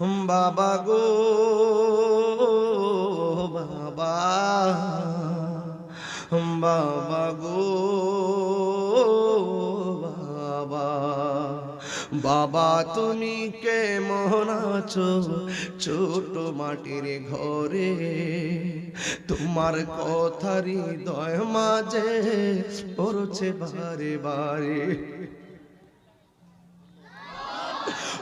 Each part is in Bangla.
বাবা গো, বাবা। বাবা গো, বাবা। বাবা, তুমি কেমন আছো? ছোট মাটির ঘরে তোমার কথারি দয় মাঝে পড়ছে বারে বারে।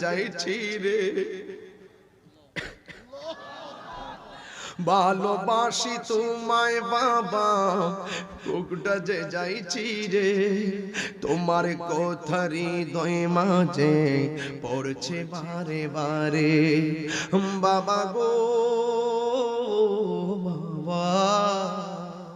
যাইছি রে। ভালোবাসি তোমায় বাবা, বুকটা যে যাইছি রে, তোমার কথারি দয় মাঝে পড়ছে বারে বারে। বাবা গো